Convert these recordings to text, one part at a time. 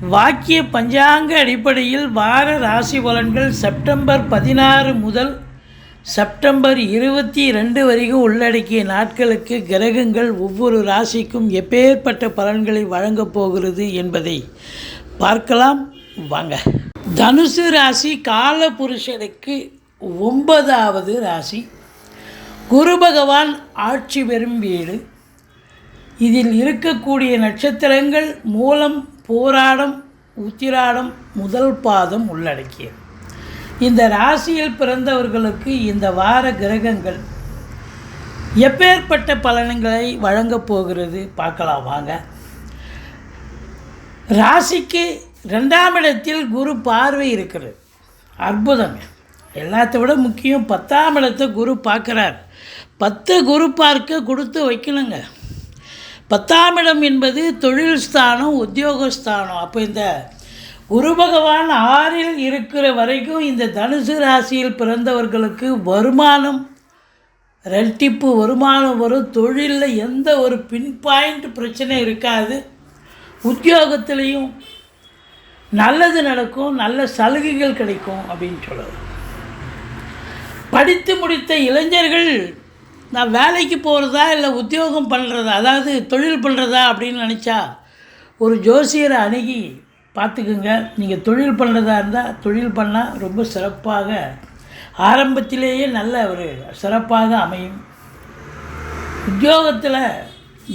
வாக்கிய பஞ்சாங்க அடிப்படையில் வார ராசி பலன்கள் செப்டம்பர் பதினாறு முதல் செப்டம்பர் இருபத்தி ரெண்டு வரைக்கும் உள்ளடக்கிய நாட்களுக்கு கிரகங்கள் ஒவ்வொரு ராசிக்கும் எப்பேற்பட்ட பலன்களை வழங்கப் போகிறது என்பதை பார்க்கலாம். வாங்க. தனுசு ராசி காலபுருஷனுக்கு ஒன்பதாவது ராசி. குரு பகவான் ஆட்சி பெறும் வீடு இதில் இருக்கக்கூடிய நட்சத்திரங்கள் மூலம் போராடம் உத்திராடம் முதல் பாதம் உள்ளடக்கியது. இந்த ராசியில் பிறந்தவர்களுக்கு இந்த வார கிரகங்கள் எப்பேற்பட்ட பலன்களை வழங்கப் போகிறது? பார்க்கலாம் வாங்க. ராசிக்கு ரெண்டாம் இடத்தில் குரு பார்வை இருக்கிறது. அற்புதங்க எல்லாத்த விட முக்கியம் பத்தாம் இடத்தை குரு பார்க்குறார். பத்து குரு பார்க்க கொடுத்து வைக்கணுங்க. பத்தாம் இடம் என்பது தொழில் ஸ்தானம் உத்தியோகஸ்தானம். அப்போ இந்த குரு பகவான் ஆறில் இருக்கிற வரைக்கும் இந்த தனுசு ராசியில் பிறந்தவர்களுக்கு வருமானம் ரெட்டிப்பு வருமானம் வரும். தொழிலில் எந்த ஒரு பின் பாயிண்ட் பிரச்சனை இருக்காது. உத்தியோகத்திலையும் நல்லது நடக்கும் நல்ல சலுகைகள் கிடைக்கும் அப்படின்னு சொல்லலாம். படித்து முடித்த இளைஞர்கள் நான் வேலைக்கு போகிறதா இல்லை உத்தியோகம் பண்ணுறதா அதாவது தொழில் பண்ணுறதா அப்படின்னு நினச்சா ஒரு ஜோசியரை அணுகி பார்த்துக்குங்க. நீங்கள் தொழில் பண்ணுறதா இருந்தால் தொழில் பண்ணால் ரொம்ப சிறப்பாக ஆரம்பத்திலேயே நல்ல ஒரு சிறப்பாக அமையும். உத்தியோகத்தில்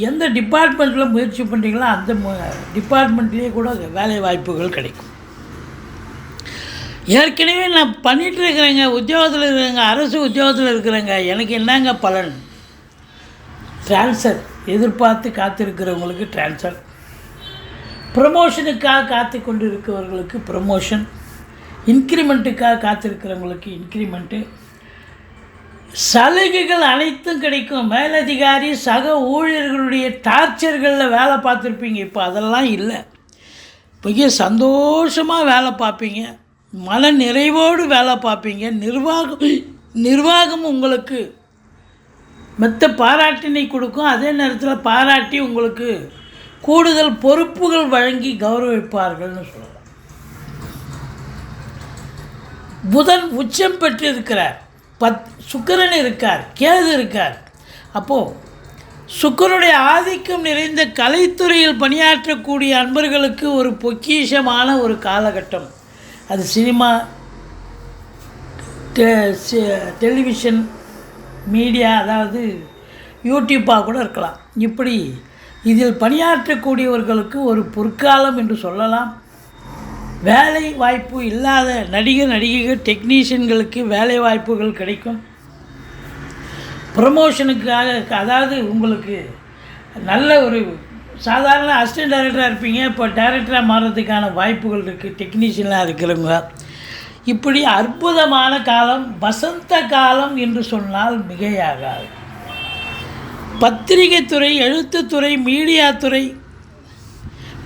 எந்த டிபார்ட்மெண்ட்டில் முயற்சி பண்ணுறீங்களோ அந்த டிபார்ட்மெண்ட்லேயே கூட வேலை வாய்ப்புகள் கிடைக்கும். ஏற்கனவே நான் பண்ணிகிட்டு இருக்கிறேங்க உத்தியோகத்தில் இருக்கிறேங்க. அரசு உத்தியோகத்தில் இருக்கிறேங்க. எனக்கு என்னங்க பலன்? ட்ரான்ஸ்ஃபர் எதிர்பார்த்து காத்திருக்கிறவங்களுக்கு ட்ரான்ஸ்ஃபர் ப்ரமோஷனுக்காக காத்து கொண்டு இருக்கிறவர்களுக்கு ப்ரமோஷன் இன்க்ரிமெண்ட்டுக்காக காத்திருக்கிறவங்களுக்கு இன்க்ரிமெண்ட்டு சலுகைகள் அனைத்தும் கிடைக்கும். மேலதிகாரி சக ஊழியர்களுடைய டார்ச்சர்களில் வேலை பார்த்துருப்பீங்க. இப்போ அதெல்லாம் இல்லை. மிக சந்தோஷமாக வேலை பார்ப்பீங்க. மன நிறைவோடு வேலை பார்ப்பீங்க. நிர்வாகம் நிர்வாகம் உங்களுக்கு மெத்த பாராட்டினை கொடுக்கும். அதே நேரத்தில் பாராட்டி உங்களுக்கு கூடுதல் பொறுப்புகள் வழங்கி கௌரவிப்பார்கள்னு சொல்லலாம். புதன் உச்சம் பெற்று இருக்கிறார். பத் சுக்கரன் இருக்கார். கேது இருக்கார். அப்போது சுக்கரனுடைய ஆதிக்கம் நிறைந்த கலைத்துறையில் பணியாற்றக்கூடிய அன்பர்களுக்கு ஒரு பொக்கிஷமான ஒரு காலகட்டம். அது சினிமா டெலிவிஷன் மீடியா அதாவது யூடியூப்பாக கூட இருக்கலாம். இப்படி இதில் பணியாற்றக்கூடியவர்களுக்கு ஒரு பொற்காலம் என்று சொல்லலாம். வேலை வாய்ப்பு இல்லாத நடிகர் நடிகைகள் டெக்னீஷியன்களுக்கு வேலை வாய்ப்புகள் கிடைக்கும். ப்ரமோஷனுக்காக அதாவது உங்களுக்கு நல்ல ஒரு சாதாரண அசிஸ்டன்ட் டைரக்டராக இருப்பீங்க. இப்போ டைரக்டராக மாறுறதுக்கான வாய்ப்புகள் இருக்குது டெக்னீஷியனாக இருக்கிறவங்க. இப்படி அற்புதமான காலம் வசந்த காலம் என்று சொன்னால் மிகையாகாது. பத்திரிகை துறை எழுத்துத்துறை மீடியா துறை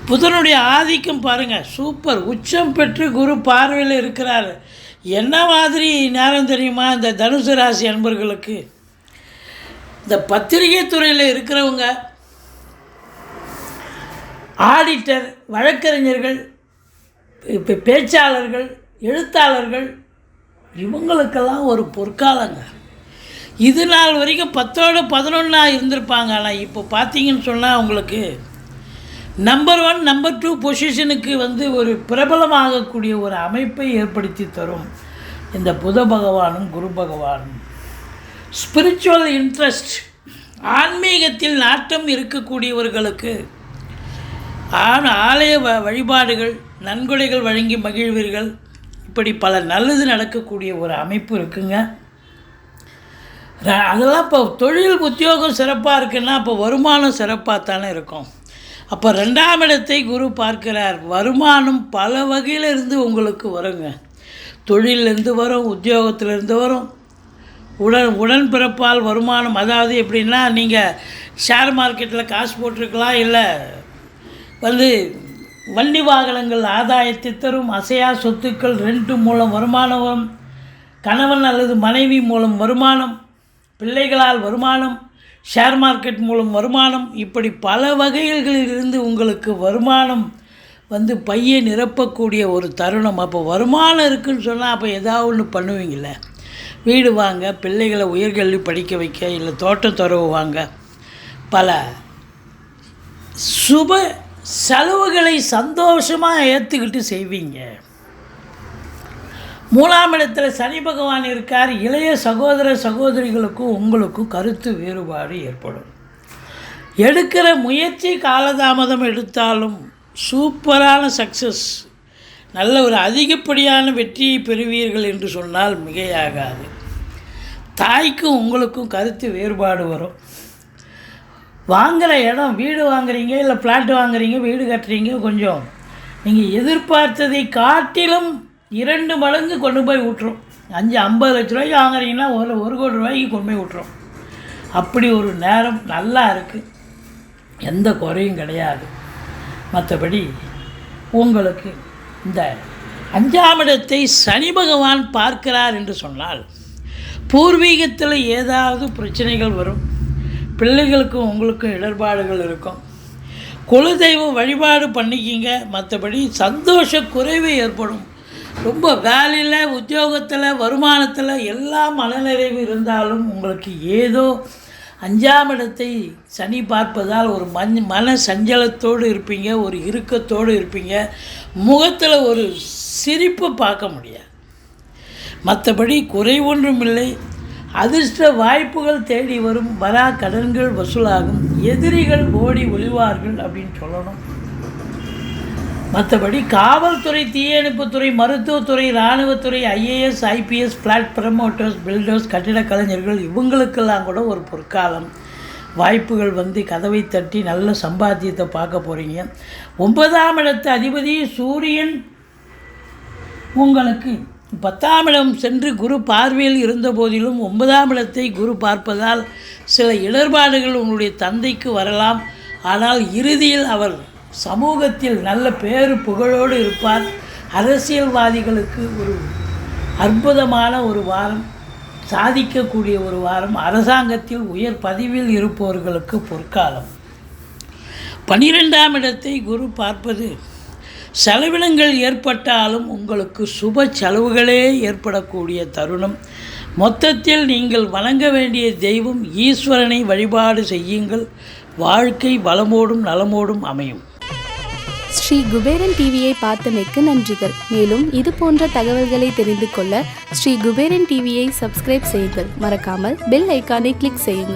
புதனுடைய ஆதிக்கம் பாருங்கள் சூப்பர். உச்சம் பெற்று குரு பார்வையில் இருக்கிறார். என்ன மாதிரி நேரம் தெரியுமா? இந்த தனுசு ராசி அன்பர்களுக்கு. இந்த பத்திரிகை துறையில் இருக்கிறவங்க ஆடிட்டர் வழக்கறிஞர்கள் இப்போ பேச்சாளர்கள் எழுத்தாளர்கள் இவங்களுக்கெல்லாம் ஒரு பொற்காலங்க. இது நாள் வரைக்கும் பத்தோடு பதினொன்றா இருந்திருப்பாங்க. ஆனால் இப்போ பார்த்தீங்கன்னு சொன்னால் அவங்களுக்கு நம்பர் ஒன் நம்பர் டூ பொசிஷனுக்கு வந்து ஒரு பிரபலமாகக்கூடிய ஒரு அமைப்பை ஏற்படுத்தி தரும் இந்த புத பகவானும் குரு பகவானும். ஸ்பிரிச்சுவல் இன்ட்ரெஸ்ட் ஆன்மீகத்தில் நாட்டம் இருக்கக்கூடியவர்களுக்கு ஆன ஆலய வ வழிபாடுகள் நன்கொடைகள் வழங்கி மகிழ்வீர்கள். இப்படி பல நல்லது நடக்கக்கூடிய ஒரு அமைப்பு இருக்குங்க. அதெல்லாம் இப்போ தொழில் உத்தியோகம் சிறப்பாக இருக்குன்னா அப்போ வருமானம் சிறப்பாக தானே இருக்கும். அப்போ ரெண்டாம் இடத்தை குரு பார்க்கிறார். வருமானம் பல வகையிலிருந்து உங்களுக்கு வருங்க. தொழிலிருந்து வரும் உத்தியோகத்திலேருந்து வரும். உடன் உடன்பிறப்பால் வருமானம் அதாவது எப்படின்னா நீங்கள் ஷேர் மார்க்கெட்டில் காசு போட்டிருக்கலாம் இல்லை வந்து வண்டி வாகனங்கள் ஆதாயத்தை தரும் அசையா சொத்துக்கள் ரெண்டு மூலம் வருமானம் கணவன் அல்லது மனைவி மூலம் வருமானம் பிள்ளைகளால் வருமானம் ஷேர் மார்க்கெட் மூலம் வருமானம் இப்படி பல வகைகளில் இருந்து உங்களுக்கு வருமானம் வந்து பையை நிரப்பக்கூடிய ஒரு தருணம். அப்போ வருமானம் இருக்குன்னு சொன்னால் அப்போ ஏதாவது ஒன்று பண்ணுவீங்கள வீடு வாங்க பிள்ளைகளை உயர்கல்வி படிக்க வைக்க இல்லை தோட்டம் துறவு வாங்க பல சுப செலவுகளை சந்தோஷமாக ஏற்றுக்கிட்டு செய்வீங்க. மூணாம் இடத்துல சனி பகவான் இருக்கார். இளைய சகோதர சகோதரிகளுக்கும் உங்களுக்கும் கருத்து வேறுபாடு ஏற்படும். எடுக்கிற முயற்சி காலதாமதம் எடுத்தாலும் சூப்பரான சக்ஸஸ் நல்ல ஒரு அதிகப்படியான வெற்றியை பெறுவீர்கள் என்று சொன்னால் மிகையாகாது. தாய்க்கும் உங்களுக்கும் கருத்து வேறுபாடு வரும். வாங்குகிற இடம் வீடு வாங்குறீங்க இல்லை ஃப்ளாட் வாங்குறீங்க வீடு கட்டுறீங்க கொஞ்சம். நீங்கள் எதிர்பார்த்ததை காட்டிலும் இரண்டு மடங்கு கொண்டு போய் விட்டுரும் அஞ்சு ஐம்பது லட்ச ரூபாய்க்கு வாங்குறீங்கன்னா ஒரு ஒரு கோடி ரூபாய்க்கு கொண்டு போய் விட்டுரும் அப்படி ஒரு நேரம் நல்லா இருக்குது எந்த குறையும் கிடையாது. மற்றபடி உங்களுக்கு இந்த அஞ்சாம் இடத்தை சனி பகவான் பார்க்கிறார் என்று சொன்னால் பூர்வீகத்தில் ஏதாவது பிரச்சனைகள் வரும். பிள்ளைகளுக்கும் உங்களுக்கும் இடர்பாடுகள் இருக்கும். குலதெய்வ வழிபாடு பண்ணிக்கிங்க. மற்றபடி சந்தோஷ குறைவு ஏற்படும். ரொம்ப வேலையில் உத்தியோகத்தில் வருமானத்தில் எல்லா மனநிறைவு இருந்தாலும் உங்களுக்கு ஏதோ அஞ்சாம் இடத்தை சனி பார்ப்பதால் ஒரு மஞ் மன சஞ்சலத்தோடு இருப்பீங்க ஒரு இறுக்கத்தோடு இருப்பீங்க. முகத்தில் ஒரு சிரிப்பு பார்க்க முடியாது. மற்றபடி குறை ஒன்றும் இல்லை அதிர்ஷ்ட வாய்ப்புகள் தேடி வரும் வரா கடன்கள் வசூலாகும். எதிரிகள் ஓடி ஒளிவார்கள் அப்படின்னு சொல்லணும். மற்றபடி காவல்துறை தீயணைப்புத்துறை மருத்துவத்துறை இராணுவத்துறை IAS IPS flat promoters builders கட்டிட கலைஞர்கள் இவங்களுக்கெல்லாம் கூட ஒரு பொற்காலம். வாய்ப்புகள் வந்து கதவை தட்டி நல்ல சம்பாத்தியத்தை பார்க்க போகிறீங்க ஒன்பதாம் இடத்து அதிபதி சூரியன் உங்களுக்கு பத்தாம் இடம் சென்று குரு பார்வையில் இருந்த போதிலும் ஒன்பதாம் இடத்தை குரு பார்ப்பதால் சில இடர்பாடுகள் உங்களுடைய தந்தைக்கு வரலாம். ஆனால் இறுதியில் அவர் சமூகத்தில் நல்ல பேரு புகழோடு இருப்பார். அரசியல்வாதிகளுக்கு ஒரு அற்புதமான ஒரு வாரம் சாதிக்கக்கூடிய ஒரு வாரம் அரசாங்கத்தில் உயர் பதிவில் இருப்பவர்களுக்கு பொற்காலம். பனிரெண்டாம் இடத்தை குரு பார்ப்பது செலவினங்கள் ஏற்பட்டாலும் உங்களுக்கு சுப செலவுகளே ஏற்படக்கூடிய தருணம். மொத்தத்தில் நீங்கள் வணங்க வேண்டிய தெய்வம் ஈஸ்வரனை வழிபாடு செய்யுங்கள். வாழ்க்கை வளமோடும் நலமோடும் அமையும். ஸ்ரீ குபேரன் டிவியை பார்த்தமைக்கு நன்றிகள். மேலும் இது போன்ற தகவல்களை தெரிந்து கொள்ள ஸ்ரீ குபேரன் டிவியை சப்ஸ்கிரைப் செய்யுங்கள். மறக்காமல் பெல் ஐக்கானை கிளிக் செய்யுங்கள்.